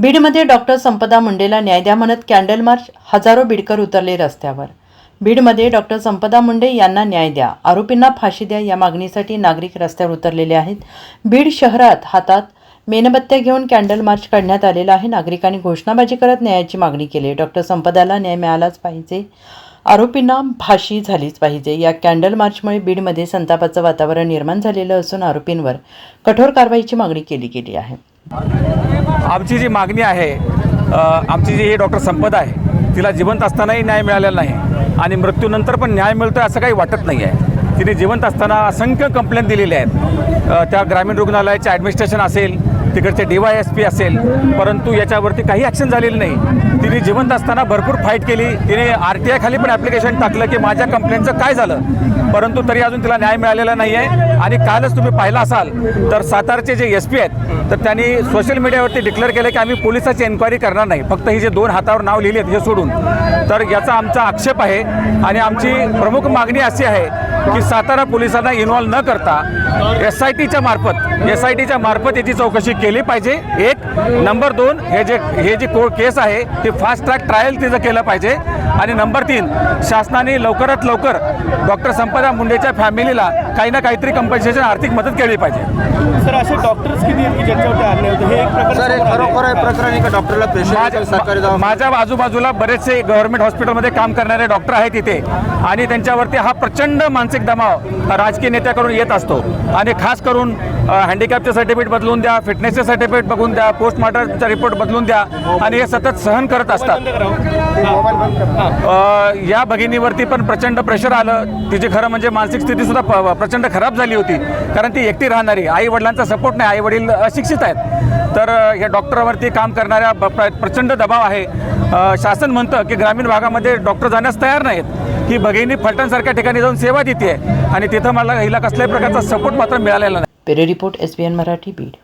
बीडमध्ये डॉक्टर संपदा मुंडेला न्याय द्या म्हणत कॅन्डल मार्च हजारो बीडकर उतरले रस्त्यावर. बीडमध्ये डॉक्टर संपदा मुंडे यांना न्याय द्या. आरोपींना फाशी द्या या मागणीसाठी नागरिक रस्त्यावर उतरलेले आहेत. बीड शहरात हातात मेणबत्त्या घेऊन कॅन्डल मार्च काढण्यात आलेला आहे. नागरिकांनी घोषणाबाजी करत न्यायाची मागणी केली. डॉक्टर संपदाला न्याय मिळालाच पाहिजे. आरोपींना फाशी झालीच पाहिजे. या कॅन्डल मार्चमुळे बीडमध्ये संतापाचं वातावरण निर्माण झालेलं असून आरोपींवर कठोर कारवाईची मागणी केली गेली आहे. आमची जी मागणी आहे आमची जी डॉक्टर संपदा आहे तिला जिवंत असतानाही न्याय मिळालेला नाही आणि मृत्यूनंतर पण न्याय मिळतो असं काही वाटत नाही आहे. तिने जिवंत असताना असंख्य कंप्लेंट दिलेल्या आहेत. त्या ग्रामीण रुग्णालयाचे ॲडमिनिस्ट्रेशन असेल तिकडचे डी वाय एस पी असेल परंतु याच्यावरती काही ॲक्शन झालेली नाही. तिने जिवंत असताना भरपूर फाईट केली. तिने आर टी आय खाली पण ॲप्लिकेशन टाकलं की माझ्या कंप्लेंटचं काय झालं? परंतु तरी अजून तिला न्याय मिळालेला नाही आहे आणि कालच तुम्ही पाहिला असाल तर सातारचे जे एस पी आहेत तर त्यांनी सोशल मीडियावरती डिक्लेअर केलं की आम्ही पोलिसाची एन्क्वायरी करणार नाही. फक्त ही जे दोन हातावर नाव लिहिली आहेत हे सोडून. तर याचा आमचा आक्षेप आहे. आणि आमची प्रमुख मागणी अशी आहे की सातारा पोलिसांना इन्व्हॉल्व न करता एस आय टीच्या मार्फत एस आय टीच्या मार्फत याची चौकशी केली पाहिजे. एक नंबर दोन हे जे हे जी कोर्ट केस आहे ती फास्ट ट्रॅक ट्रायल तिचं केलं पाहिजे. आणि नंबर तीन शासनाने लवकरात लवकर डॉक्टर संपदा मुंडेच्या फॅमिलीला काही ना काहीतरी कंपन्सेशन आर्थिक मदत केली पाहिजे. सर असे डॉक्टर्स किती आहेत की ज्यांच्यावरती होतो? हे एक प्रकार सर खरोखर आहे प्रकरण. आहे का डॉक्टरला पेशंट सरकारी माझ्या आजूबाजूला बरेचसे गव्हर्नमेंट हॉस्पिटलमध्ये काम करणारे डॉक्टर आहेत तिथे आणि त्यांच्यावरती हा प्रचंड मानसिक दबाव राजकीय नेत्याकडून येत असतो. आणि खास करून हँडिकॅपचे सर्टिफिकेट बदलून द्या फिटनेसचे सर्टिफिकेट बघून द्या पोस्टमॉर्टमचा रिपोर्ट बदलून द्या आणि हे सतत सहन करत असतात. या भगिनीवरती पण प्रचंड प्रेशर आलं. तिची खरं म्हणजे मानसिक स्थिती सुद्धा प्रचंड खराब झाली होती. कारण ती एकटी राहणारी आई वडिलांचा सपोर्ट नाही. आई वडील अशिक्षित आहेत. तर या डॉक्टरवरती काम करणाऱ्या प्रचंड दबाव आहे. शासन म्हणतं की ग्रामीण भागामध्ये डॉक्टर जाण्यास तयार नाहीत. ही भगिनी फलटणसारख्या ठिकाणी जाऊन सेवा देते आणि तिथं मला हिला कसल्याही प्रकारचा सपोर्ट मात्र मिळालेला नाही. पेरे report S B N Marathi Beed.